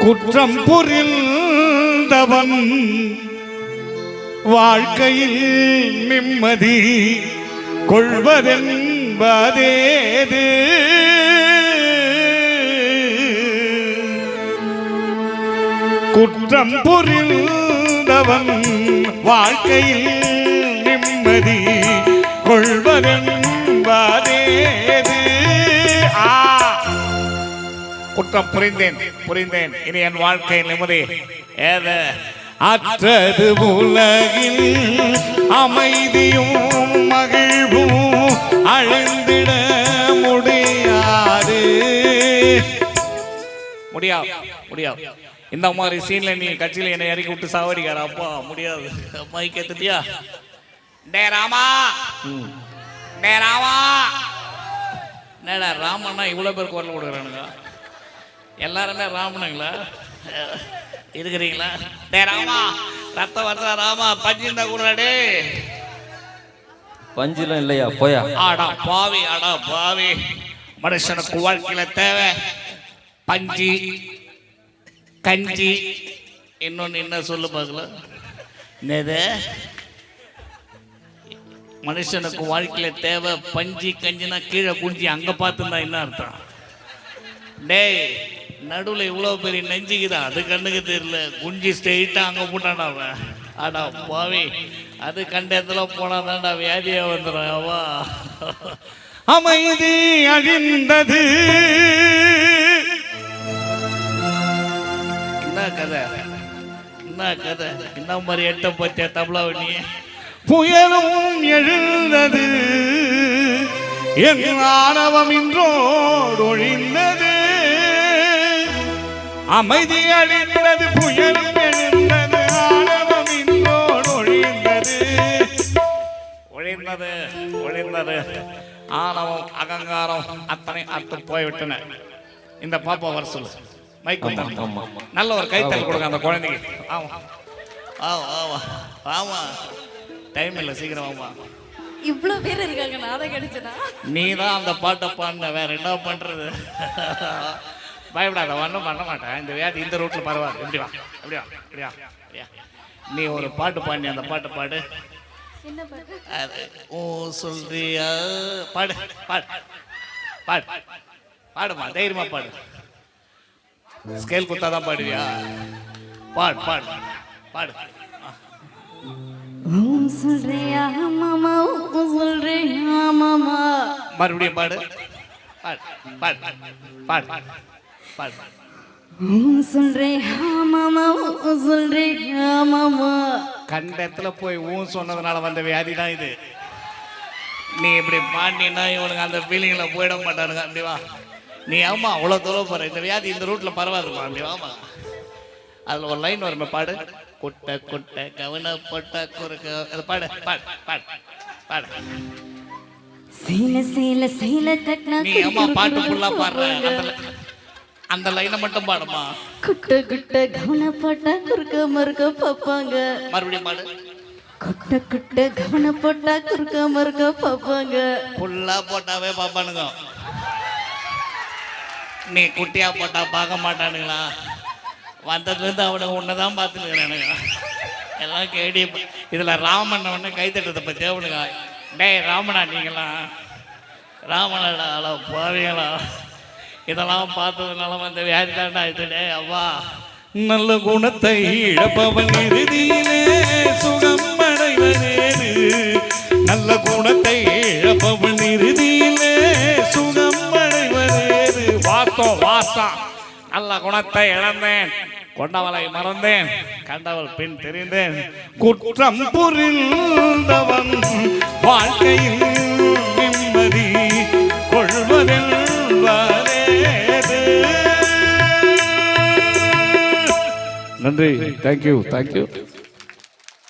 குற்றம் புரிந்தவன் வாழ்க்கையில் நிம்மதி கொள்வதென்பதேது. குற்றம் புரிந்தவன் வாழ்க்கையில் நிம்மதி கொள்வதென்பதேது குற்றம் புரிந்தேன். புரிந்தேன். இனி என் வாழ்க்கை நிம்மதி. ஏது? அற்றது உலகில் அமைதியும் மகிழ்வும் அழிந்திட முடியாது. முடியாது முடியாது இந்த மாதிரி சீன்ல நீ கட்சியில என்னை இறக்கி விட்டு சாவடிக்கார அப்பா முடியாது. மைக் ஏத்துட்டியா? டே ராமா. டே ராமா. என்னடா ராமன்னா இவ்வளோ பேர் குரல் கொடுக்குறானுங்க? எல்லாருமே ராமனுங்களா? இருக்கிறீங்களா? டே ராமா. ரத்தம் வருதா ராமா. பஞ்சு இருந்தா கூட டே பஞ்சுலாம் இல்லையா? போயா? ஆடா பாவி ஆடா பாவி. மனுஷனுக்கு வாழ்க்கையில தேவை பஞ்சு கஞ்சி. இன்னொன்னு என்ன சொல்லு பார்க்கலாம் என்னது? மனுஷனுக்கு வாழ்க்கையில தேவை பஞ்சு கஞ்சினா கீழே குஞ்சி அங்க பார்த்துருந்தா என்ன அர்த்தம்? டேய் நடுவில் இவ்வளோ பெரிய நெஞ்சிக்குதா அது கண்ணுக்கு தெரியல. குஞ்சி ஸ்ட்ரெயிட்டா அங்கே போட்டான்டா அவன். ஆடா பாவி. அது கண்ட இடத்துல போனாதான்டா வியாதியா வந்துடும் அவா அமைதி அழிந்தது. என்ன கதை? என்ன கதை? என்ன மாதிரி எட்ட பத்தியா தபலா நீ? புயலும் எழுந்தது. என் ஆணவம் இன்றோடு ஒழிந்தது. அமைதி அழிந்தது புயலும் எழுந்தது இன்றோடு ஒழிந்தது. ஒழிந்தது ஒழிந்தது. ஆணவம் அகங்காரம் அத்தனை அத்து போய்விட்டன. இந்த பாப்பா வர சொல்லு. மைக் நல்ல ஒரு கைத்தல் கொடுங்க அந்த குழந்தைக்கு. ஆமா. ஆமா ஆமா. ஆமா. டைம் இல்லை சீக்கிரம் ஆமா இவ்வளோ பேர் இருக்காங்க நான் அதை கிடைச்சனா? நீ தான் அந்த பாட்டை பாடின வேற என்ன பண்றது? பயப்படாத ஒன்றும் பண்ண மாட்டேன். இந்த வியாதி இந்த ரூட்ல பரவாயில்ல இப்படி வா இப்படி வா இப்படி வா. நீ ஒரு பாட்டு பாடி அந்த பாட்டு பாடு. ஓ சொல்றியா? பாடு பாடு. பாடு. பாடுமா தைரியமா பாடு. ஸ்கேல் குத்தாதான் பாடுவியா? பாடு பாடு பாடு. மறுபடியும் பாடு பாடு பாடு பாடு. கண்ட இடத்துல போய் ஊன் சொன்னதுனால வந்த வியாதி தான் இது. நீ இப்படி பாண்டினா இவனுக்கு அந்த ஃபீலிங்கில் போயிட மாட்டானுங்க. அப்படி வா. நீ ஆமா அவ்வளோ தூரம் போற. இந்த வியாதி இந்த ரூட்ல பரவாதுமா? அப்படி வாமா அதில் ஒரு லைன் வருமே பாடு. குட்டை குட்டை கவன பொட்ட குறுக்கு. அது பாடு பாடு பாடு பாடு. சேல சேல சேல கட்டினா நீ அம்மா பாட்டு ஃபுல்லாக பாடுற. அந்த லைனை மட்டும் பாடுமா? குட்ட குட்ட கவனப்பட்டா குறுக்க மறுக்க பார்ப்பாங்க. மறுபடியும் பாடு. குட்ட குட்ட கவனப்பட்டா குறுக்க மறுக்க பார்ப்பாங்க. ஃபுல்லாக போட்டாவே பார்ப்பானுங்க. நீ குட்டியா போட்டா பார்க்க மாட்டானுங்களா? வந்ததுலேருந்து அவனுங்க உன்னை தான் பார்த்துனுங்கிறானுங்க எல்லாம் கேடி இதில் ராமன் உடனே கை தட்டத்தை பற்றி அவனுங்க டேய் ராமனா நீங்களாம்? ராமனடா அள போவீங்களா இதெல்லாம் பார்த்ததுனால வந்த வியாதி தாண்டா இது டேய் அவ்வா. நல்ல குணத்தை இழப்பவன் இறுதியிலே சுகம் அடைவதேது நல்ல குணத்தை இழப்பவன் இறுதியிலே சுகம் அடைவதேது வாசம் வாசம். நல்ல குணத்தை இழந்தேன். கொண்டவளை மறந்தேன். கண்டவள் பின் தெரிந்தேன். குற்றம் புரிந்தவன் வாழ்க்கையில் நிம்மதி கொள்வதென்பதேது நன்றி. Thank you thank you